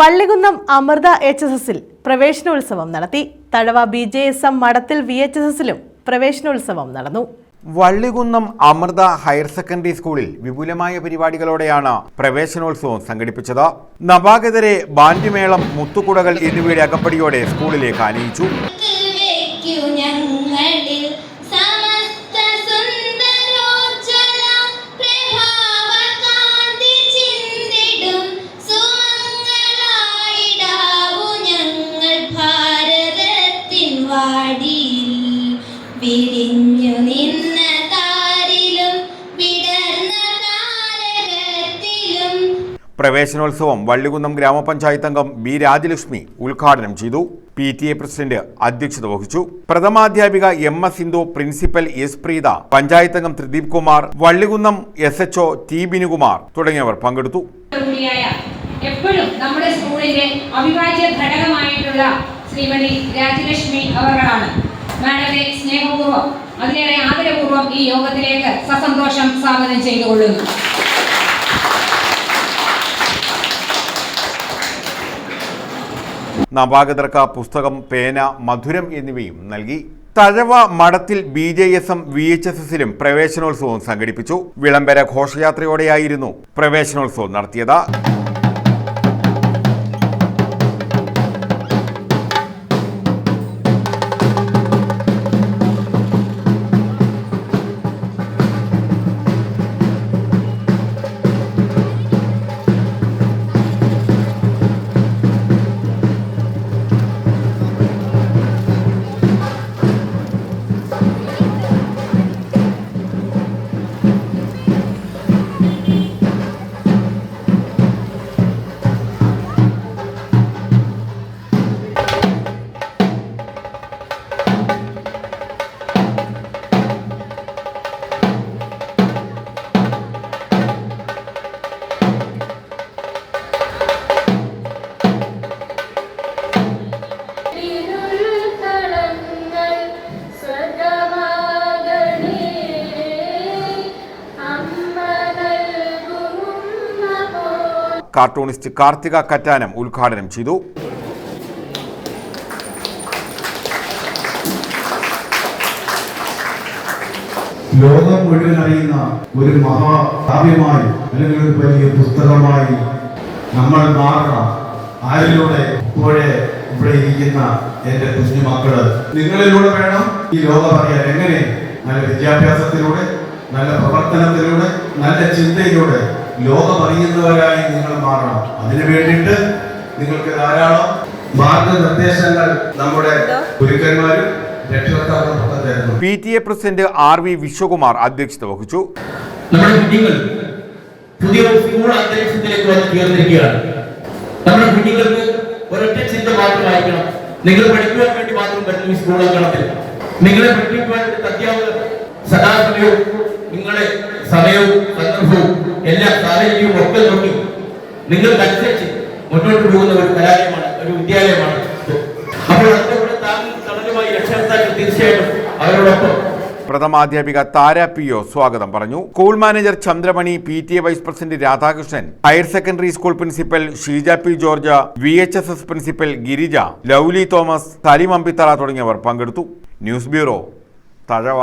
Vallikunnam Amrita H S എസിൽ പ്രവേശനോത്സവം നടത്തി. Thazhava B J S M Madathil V H S എസിലും പ്രവേശനോത്സവം നടന്നു. വള്ളികുന്നം അമൃത ഹയർ സെക്കൻഡറി സ്കൂളിൽ വിപുലമായ പരിപാടികളോടെയാണ് പ്രവേശനോത്സവം സംഘടിപ്പിച്ചത്. നവാഗതരെ ബാൻഡ്യമേളം മുത്തുകുടകൾ എന്നിവയുടെ അകപ്പടിയോടെ സ്കൂളിലേക്ക് ആനയിച്ചു. ഞങ്ങളിൽ വിരിഞ്ഞു നിന്ന താരിലും വിടർന്ന പ്രവേശനോത്സവം വള്ളികുന്നം ഗ്രാമപഞ്ചായത്ത് അംഗം ബി രാജലക്ഷ്മി ഉദ്ഘാടനം ചെയ്തു. പി ടി എ പ്രസിഡന്റ് അധ്യക്ഷത വഹിച്ചു. പ്രഥമാധ്യാപിക M S Sindhu principal S Preetha panchayat അംഗം Thrideep Kumar Vallikunnam S H O T Binukumar തുടങ്ങിയവർ പങ്കെടുത്തു. നമ്മുടെ സ്കൂളിന്റെ അവിഭാജ്യ ഘടകമായിട്ടുള്ള ശ്രീമതി രാജലക്ഷ്മി അവരാണ് മാഡത്തെ സ്നേഹപൂർവം അതിലേറെ ആദരപൂർവം ഈ യോഗത്തിലേക്ക് സസന്തോഷം സ്വാഗതം ചെയ്തുകൊള്ളുന്നു. നവാഗതർക്ക് പുസ്തകം പേന മധുരം എന്നിവയും നൽകി Thazhava Madathil B J S M V H S എസിലും പ്രവേശനോത്സവം സംഘടിപ്പിച്ചു. വിളംബര ഘോഷയാത്രയോടെയായിരുന്നു പ്രവേശനോത്സവം നടത്തിയത്. കാർട്ടൂണിസ്റ്റ് കാർത്തിക കറ്റാനം ഉദ്ഘാടനം ചെയ്തു. ലോകം മുഴുവൻ അറിയുന്ന ഒരു മഹാകാവ്യമായി അല്ലെങ്കിൽ ഒരു വലിയ പുസ്തകമായി നമ്മൾ മാറണം. ആരിലൂടെ ഇപ്പോഴേ ഇവിടെ ഇരിക്കുന്ന എന്റെ കുഞ്ഞു മക്കൾ? നിങ്ങളിലൂടെ വേണം ഈ ലോകം അറിയാൻ. എങ്ങനെ? നല്ല വിദ്യാഭ്യാസത്തിലൂടെ നല്ല പ്രവർത്തനത്തിലൂടെ നല്ല ചിന്തയിലൂടെ. ലോകം അറിയുന്നവരായി നിങ്ങൾ മാറണം. അതിനു വേണ്ടിയിട്ട് നിങ്ങൾക്ക് ധാരാളം മാർഗനിർദ്ദേശങ്ങൾ നമ്മുടെ ഗുരുക്കന്മാരും P T A president R V Vishwakumar അധ്യക്ഷത വഹിച്ചു. നമ്മുടെ കുഞ്ഞുങ്ങൾ പുതിയ സ്കൂൾ അന്തരീക്ഷത്തിലേക്ക് വന്ന് തീർന്നിരിക്കുകയാണ് നമ്മുടെ കുഞ്ഞുങ്ങൾക്ക് ഒരൊറ്റ ചിന്ത മാത്രമായിരിക്കണം നിങ്ങൾ പഠിക്കുവാൻ വേണ്ടി മാത്രം വരുന്നു ഈ സ്കൂൾ അങ്കണത്തിൽ. നിങ്ങളെ പഠിപ്പിക്കുവാൻ വേണ്ടി അധ്യാപകർ സദാസമയവും നിങ്ങളെ സമയവും സന്ദർഭവും എല്ലാ കലയും ഒക്കെ നോക്കി. നിങ്ങൾക്കനുസരിച്ച് മുന്നോട്ട് പോകുന്ന ഒരു കലാലയമാണ് ഒരു വിദ്യാലയമാണ് അപ്പോൾ അതിന്റെ രക്ഷകർത്താക്കൾ തീർച്ചയായിട്ടും അവരോടൊപ്പം. പ്രഥമാധ്യാപിക താര പി ഒ സ്വാഗതം പറഞ്ഞു. School manager Chandramani P T A vice president Radhakrishnan higher secondary school principal Sheeja P George V H S S principal Girija Lovely Thomas Salim Ambithara തുടങ്ങിയവർ പങ്കെടുത്തു. News bureau Thazhava.